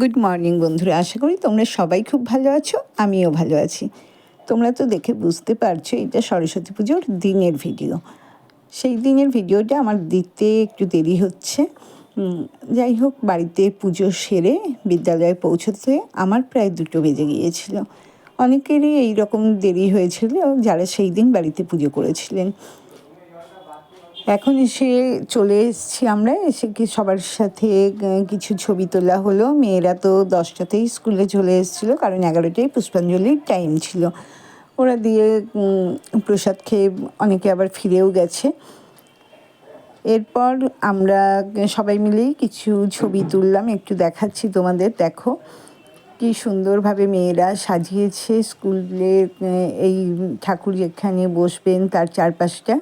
Good morning বন্ধুরা। আশা করি তোমরা সবাই খুব ভালো আছো, আমিও ভালো আছি। তোমরা তো দেখে বুঝতে পারছ, এটা সরস্বতী পুজোর দিনের ভিডিও। সেই দিনের ভিডিওটা আমার দিতে একটু দেরি হচ্ছে। যাই হোক, বাড়িতে পুজো সেরে বিদ্যালয়ে পৌঁছতে আমার প্রায় দুটো বেজে গিয়েছিল। অনেকেরই এই রকম দেরি হয়েছিল, যারা সেই দিন বাড়িতে পুজো করেছিলেন। এখন এসে চলে এসেছি আমরা, এসে কি সবার সাথে কিছু ছবি তোলা হলো। মেয়েরা তো দশটাতেই স্কুলে চলে এসেছিল, কারণ এগারোটায় পুষ্পাঞ্জলির টাইম ছিল। ওরা দিয়ে প্রসাদ খেয়ে অনেকে আবার ফিরেও গেছে। এরপর আমরা সবাই মিলেই কিছু ছবি তুললাম, একটু দেখাচ্ছি তোমাদের, দেখো। কি সুন্দরভাবে মেয়েরা সাজিয়েছে স্কুলে এই ঠাকুর যেখানে বসবেন, তার চারপাশটা।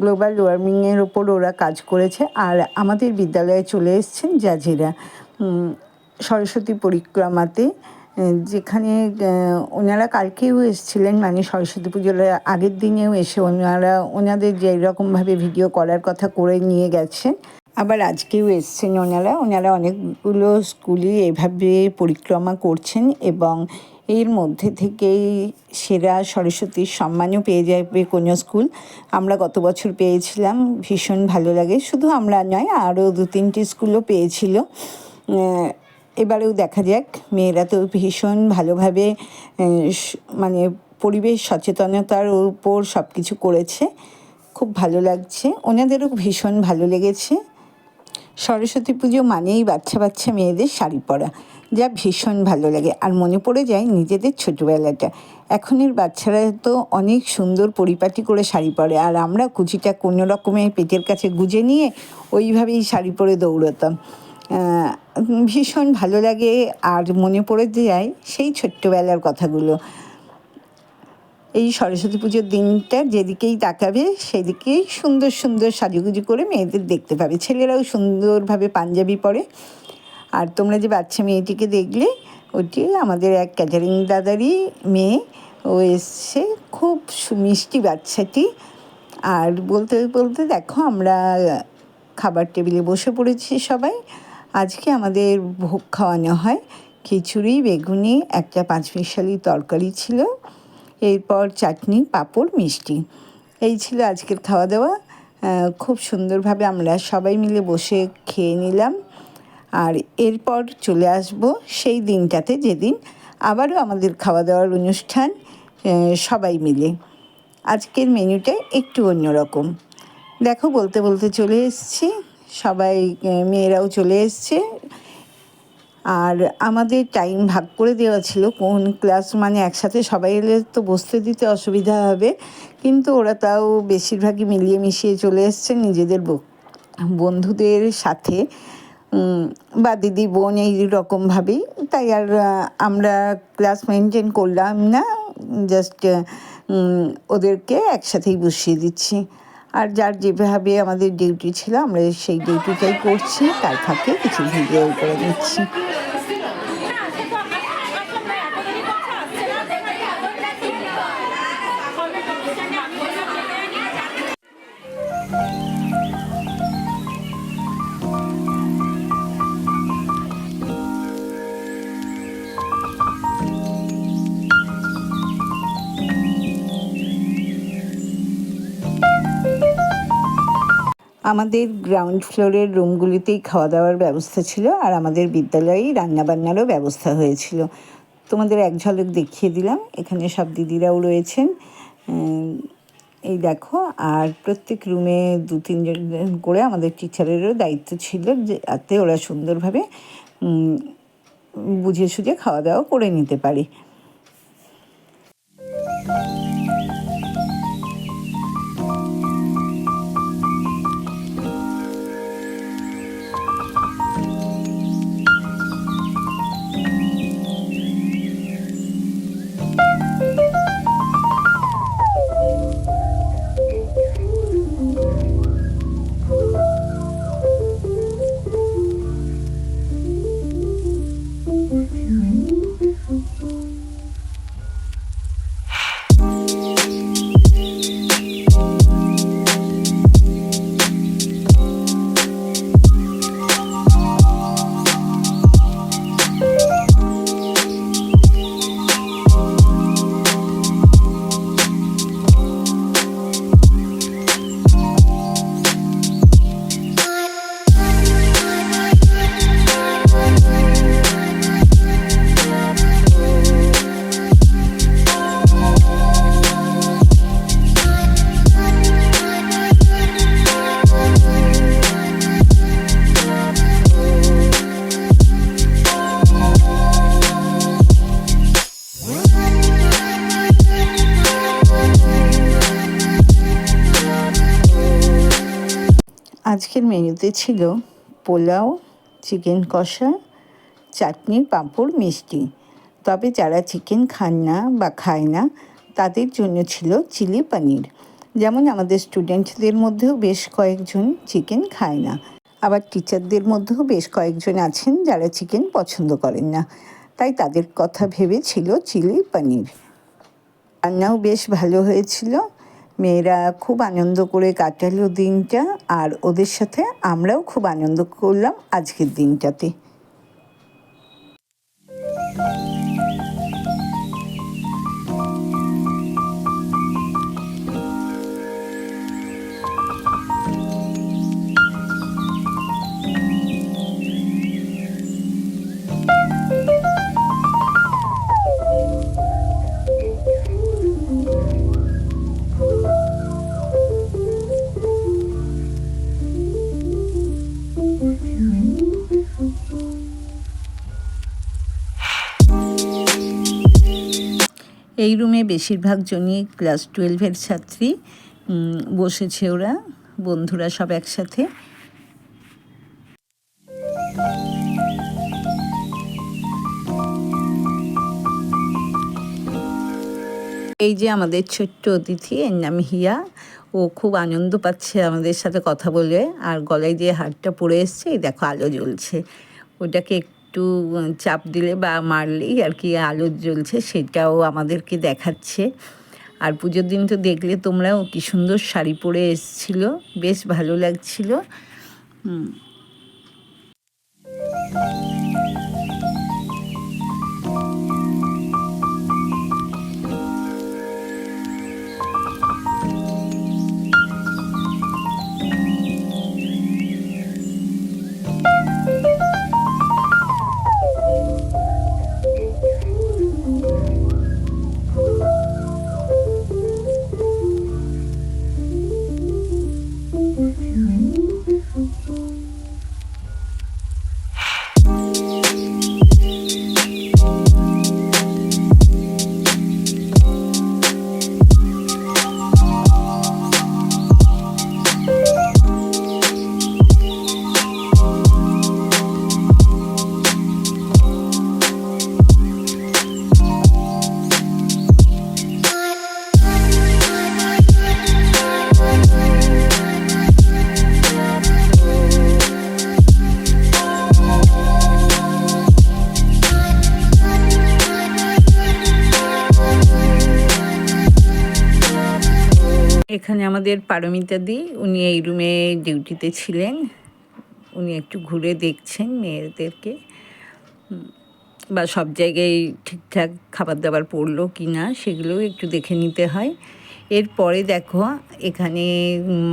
গ্লোবাল ওয়ার্মিংয়ের ওপর ওরা কাজ করেছে। আর আমাদের বিদ্যালয়ে চলে এসছেন জাজিরা। সরস্বতী পরিক্রমাতে যেখানে ওনারা কালকেও এসেছিলেন মানে সরস্বতী পুজোর আগের দিনেও এসে ওনারা, ওনাদের যেই রকমভাবে ভিডিও করার কথা করে নিয়ে গেছেন আবার আজকেও এসছেন ওনারা। ওনারা অনেকগুলো স্কুলই এভাবে পরিক্রমা করছেন এবং এর মধ্যে থেকেই সেরা সরস্বতীর সম্মানও পেয়ে যাবে কোনো স্কুল। আমরা গত বছর পেয়েছিলাম, ভীষণ ভালো লাগে। শুধু আমরা নয়, আরও দু তিনটি স্কুলও পেয়েছিল। এবারেও দেখা যাক, মেয়েরা তো ভীষণ ভালোভাবে মানে পরিবেশ সচেতনতার উপর সব কিছু করেছে। খুব ভালো লাগছে। ওনাদেরও ভীষণ ভালো লেগেছে। সরস্বতী পুজো মানেই বাচ্চা বাচ্চা মেয়েদের শাড়ি পরা, যা ভীষণ ভালো লাগে আর মনে পড়ে যায় নিজেদের ছোটোবেলাটা। এখনের বাচ্চারা তো অনেক সুন্দর পরিপাটি করে শাড়ি পরে আর আমরা কুচিটা কোনো রকমের পেটের কাছে গুজে নিয়ে ওইভাবেই শাড়ি পরে দৌড়তাম। ভীষণ ভালো লাগে আর মনে পড়ে যায় সেই ছোট্টবেলার কথাগুলো। এই সরস্বতী পুজোর দিনটা যেদিকেই তাকাবে, সেদিকেই সুন্দর সুন্দর সাজুগুজু করে মেয়েদের দেখতে পাবে। ছেলেরাও সুন্দরভাবে পাঞ্জাবি পরে। আর তোমরা যে বাচ্চা মেয়েটিকে দেখলে, ওটি আমাদের এক ক্যাটারিং দাদারই মেয়ে। ও এসছে খুব মিষ্টি বাচ্চাটি। আর বলতে বলতে দেখো, আমরা খাবার টেবিলে বসে পড়েছি সবাই। আজকে আমাদের ভোগ খাওয়ানো হয়। খিচুড়ি, বেগুনি, একটা পাঁচমিশালি তরকারি ছিল। এরপর চাটনি, পাঁপড়, মিষ্টি। এই ছিল আজকের খাওয়া দাওয়া খুব সুন্দরভাবে আমরা সবাই মিলে বসে খেয়ে নিলাম। আর এরপর চলে আসব সেই দিনটাতে যেদিন আবারও আমাদের খাওয়া দাওয়ার অনুষ্ঠান সবাই মিলে। আজকের মেনুটা একটু অন্যরকম। দেখো, বলতে বলতে চলে এসছি। সবাই মেয়েরাও চলে এসছে। আর আমাদের টাইম ভাগ করে দেওয়া ছিল, কোন ক্লাস মানে একসাথে সবাই এলে তো বসতে দিতে অসুবিধা হবে, কিন্তু ওরা তাও বেশিরভাগই মিলিয়ে মিশিয়ে চলে এসছে নিজেদের বন্ধুদের সাথে। বা দিদি বোন এই রকমভাবেই তাই আর আমরা ক্লাস মেনটেন করলাম না জাস্ট ওদেরকে একসাথেই বসিয়ে দিচ্ছি। আর যার যেভাবে আমাদের ডিউটি ছিল, আমরা সেই ডিউটিটাই করছি, তার ফাঁকে কিছু ভিডিও করে নিচ্ছি আমাদের গ্রাউন্ড ফ্লোরের রুমগুলিতেই খাওয়া দাওয়ার ব্যবস্থা ছিল আর আমাদের বিদ্যালয়েই রান্নাবান্নারও ব্যবস্থা হয়েছিল। তোমাদের এক ঝলক দেখিয়ে দিলাম, এখানে সব দিদিরাও রয়েছেন। এই দেখো, আর প্রত্যেক রুমে দু, তিনজন করে আমাদের টিচারেরও দায়িত্ব ছিল যে যাতে ওরা সুন্দরভাবে বুঝে সুঝে খাওয়া দাওয়া করে নিতে পারে। মেনুতে ছিল পোলাও, চিকেন কষা, চাটনি, পাঁপড়, মিষ্টি। তবে যারা চিকেন খান না বা খায় না, তাদের জন্য ছিল চিলি পনির। যেমন আমাদের স্টুডেন্টদের মধ্যেও বেশ কয়েকজন চিকেন খায় না। আবার টিচারদের মধ্যেও বেশ কয়েকজন আছেন যারা চিকেন পছন্দ করেন না। তাই তাদের কথা ভেবে ছিল চিলি পনির। রান্নাও বেশ ভালো হয়েছিল। মেয়েরা খুব আনন্দ করে কাটালো দিনটা আর ওদের সাথে আমরাও খুব আনন্দ করলাম আজকের দিনটাতে। এই রুমে বেশিরভাগ জনই ক্লাস টুয়েলভের ছাত্রী বসেছে ওরা, বন্ধুরা সব একসাথে। এই যে আমাদের ছোট্ট অতিথি, এর নাম হিয়া। ও খুব আনন্দ পাচ্ছে আমাদের সাথে কথা বলে, আর গলায় যে হারটা পরে এসছে, এই দেখো আলো জ্বলছে। ওটাকে একটু চাপ দিলে বা মারলেই আর কি আলো জ্বলছে সেটাও আমাদেরকে দেখাচ্ছে। আর পুজোর দিন তো দেখলে তোমরাও কি সুন্দর শাড়ি পরে এসছিল, বেশ ভালো লাগছিল। এখানে আমাদের পারমিতা দি, উনি এই রুমে ডিউটিতে ছিলেন। উনি একটু ঘুরে দেখছেন মেয়েদেরকে। বা সব জায়গায় ঠিকঠাক খাবার দাবার পড়ল কি না সেগুলোও একটু দেখে নিতে হয়। এরপরে দেখো, এখানে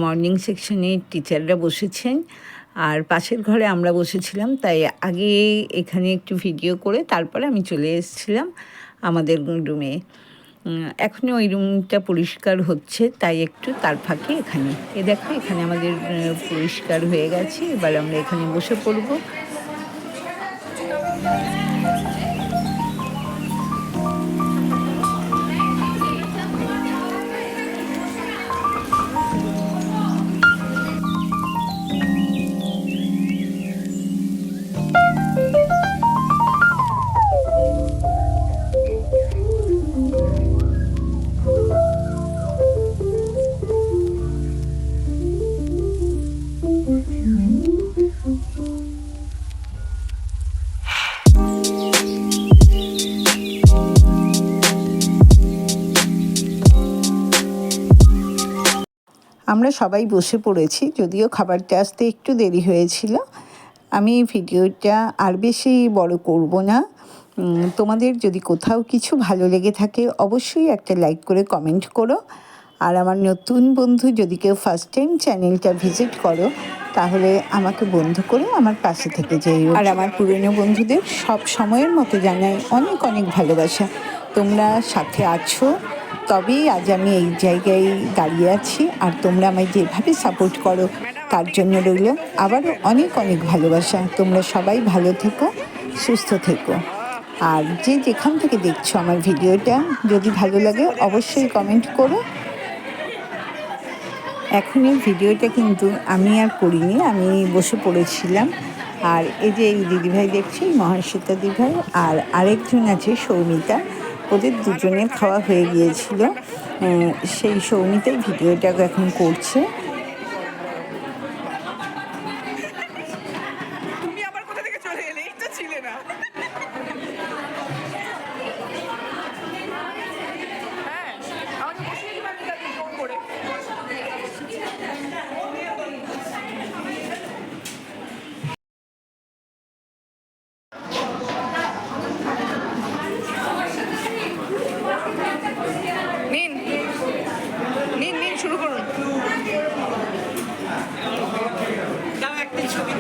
মর্নিং সেকশনে টিচাররা বসেছেন। আর পাশের ঘরে আমরা বসেছিলাম, তাই আগে এখানে একটু ভিডিও করে তারপরে আমি চলে এসেছিলাম আমাদের রুমে। এখনও ওই রুমটা পরিষ্কার হচ্ছে, তাই একটু তার ফাঁকে এখানে। এ দেখো, এখানে আমাদের পরিষ্কার হয়ে গেছে। এবার আমরা এখানে বসে পড়ব। আমরা সবাই বসে পড়েছি, যদিও খাবারটা আসতে একটু দেরি হয়েছিল। আমি ভিডিওটা আর বেশি বড় করব না। তোমাদের যদি কোথাও কিছু ভালো লেগে থাকে, অবশ্যই একটা লাইক করে কমেন্ট করো। আর আমার নতুন বন্ধু যদি কেউ ফার্স্ট টাইম চ্যানেলটা ভিজিট করো, তাহলে আমাকে বন্ধু করে আমার পাশে থেকে যেও। আর আমার পুরনো বন্ধুদের সব সময়ের মতো জানাই অনেক অনেক ভালোবাসা। তোমরা সাথে আছো তবেই আজ আমি এই জায়গায় দাঁড়িয়ে আছি আর তোমরা আমায় যেভাবে সাপোর্ট করো, তার জন্য রইল আবারও অনেক অনেক ভালোবাসা। তোমরা সবাই ভালো থেকো, সুস্থ থেকো। আর যে যেখান থেকে দেখছ আমার ভিডিওটা, যদি ভালো লাগে অবশ্যই কমেন্ট করো। এখন এই ভিডিওটা কিন্তু আমি আর করিনি, আমি বসে পড়েছিলাম। আর এই যে এই দিদিভাই দেখছি মহাশ্বেতা দিদিভাই, আর আরেকজন আছে সৌমিতা। ওদের দুজনের খাওয়া হয়ে গিয়েছিল। সেই সৌমিতাই ভিডিওটা এখন করছে তুমি আবার কোথা থেকে চলে এলে এই তো ছিলে না হ্যাঁ আমাকে বসিয়ে দিবা আমি তাকে ফোন করে নিন নিন নিন শুরু করুন দাও একটা ছবি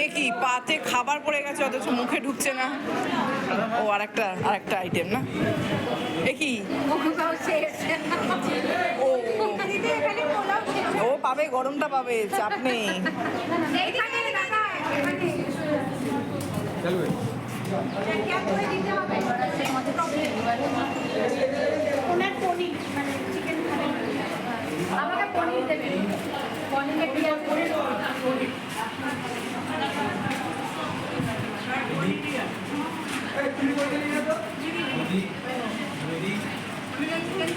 এ কি পাতে খাবার পড়ে গেছে অথচ মুখে ঢুকছে না। ও আরেকটা আরেকটা আইটেম না? এ কি? ও। ও পাবে গরমটা পাবে চাপ নেই। আমাকে পনির দেবেন। করে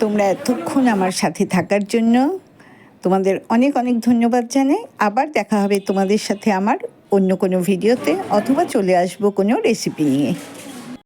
তোমরা এতক্ষণ আমার সাথে থাকার জন্য তোমাদের অনেক অনেক ধন্যবাদ জানাই। আবার দেখা হবে তোমাদের সাথে আমার অন্য কোনো ভিডিওতে অথবা চলে আসব কোনো রেসিপি নিয়ে।